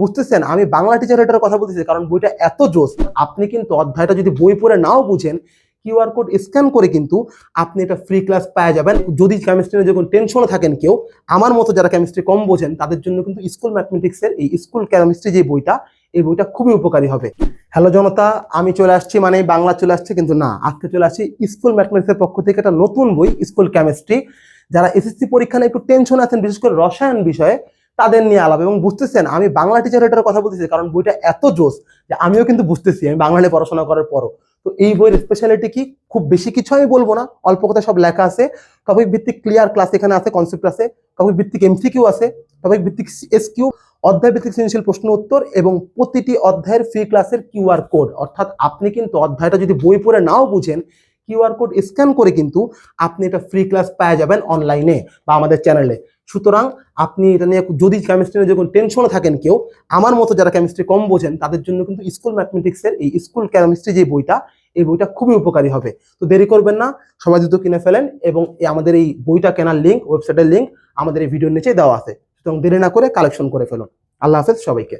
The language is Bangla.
বুঝতেছেন? আমি বাংলা টিচার এটার কথা বলতেছি কারণ বইটা এত জোস। আপনি কিন্তু অধ্যায়টা যদি বই পড়ে নাও বুঝেন কিউআর কোড স্ক্যান করে কিন্তু আপনি এটা ফ্রি ক্লাস পাওয়া যাবেন। যদি কেমিস্ট্রি নিয়ে যখন টেনশনে থাকেন কেউ, আমার মতো যারা কেমিস্ট্রি কম বোঝেন, তাদের জন্য কিন্তু স্কুল ম্যাথমেটিক্সের এই স্কুল কেমিস্ট্রি যে বইটা, এই বইটা খুবই উপকারী হবে। হ্যালো জনতা, আমি চলে আসছি মানে বাংলা চলে আসছে কিন্তু না, আজকে চলে আসছি স্কুল ম্যাথমেটিক্সের পক্ষ থেকে একটা নতুন বই স্কুল কেমিস্ট্রি যারা এসএসসি পরীক্ষা নিয়ে একটু টেনশন আছেন, বিশেষ করে রসায়ন বিষয়ে তাদের নিয়ে আলাপ এবং বুঝতেছেন, আমি বাংলা টিচার এটার কথা বলতেছি কারণ বইটা এত জোস যে আমিও কিন্তু বুঝতেছি, আমি বাংলা নিয়ে পড়াশোনা করার পরও। তো এই বইয়ের স্পেশালিটি কি? খুব বেশি কিছু আমি বলব না, অল্প কথা সব লেখা আছে। টপিক ভিত্তিক ক্লিয়ার ক্লাস এখানে আছে কনসেপ্ট আছে টপিক ভিত্তিক এমসিকিউ আছে টপিক ভিত্তিক এসকিউ অধ্যায় ভিত্তিক সৃজনশীল প্রশ্ন উত্তর এবং প্রতিটি অধ্যায়ের ফ্রি ক্লাসের কিউআর কোড অর্থাৎ আপনি কিন্তু অধ্যায়টা যদি বই পড়ে নাও বুঝেন কিউআর কোড স্ক্যান করে কিন্তু আপনি এটা ফ্রি ক্লাস পাওয়া যাবেন অনলাইনে বা আমাদের চ্যানেলে সুতরাং আপনি এটা নিয়ে যদি কেমিস্ট্রি নিয়ে যখন টেনশনে থাকেন কেউ, আমার মতো যারা কেমিস্ট্রি কম বোঝেন, তাদের জন্য কিন্তু স্কুল ম্যাথমেটিক্সের এই স্কুল কেমিস্ট্রি যে বইটা, এই বইটা খুবই উপকারী হবে। তো দেরি করবেন না, সবাই দ্রুত কিনে ফেলেন এবং আমাদের এই বইটা কেনার লিঙ্ক ওয়েবসাইটের লিঙ্ক আমাদের এই ভিডিওর নিচে দেওয়া আছে। সুতরাং দেরি না করে কালেকশন করে ফেলুন। আল্লাহ হাফেজ সবাইকে।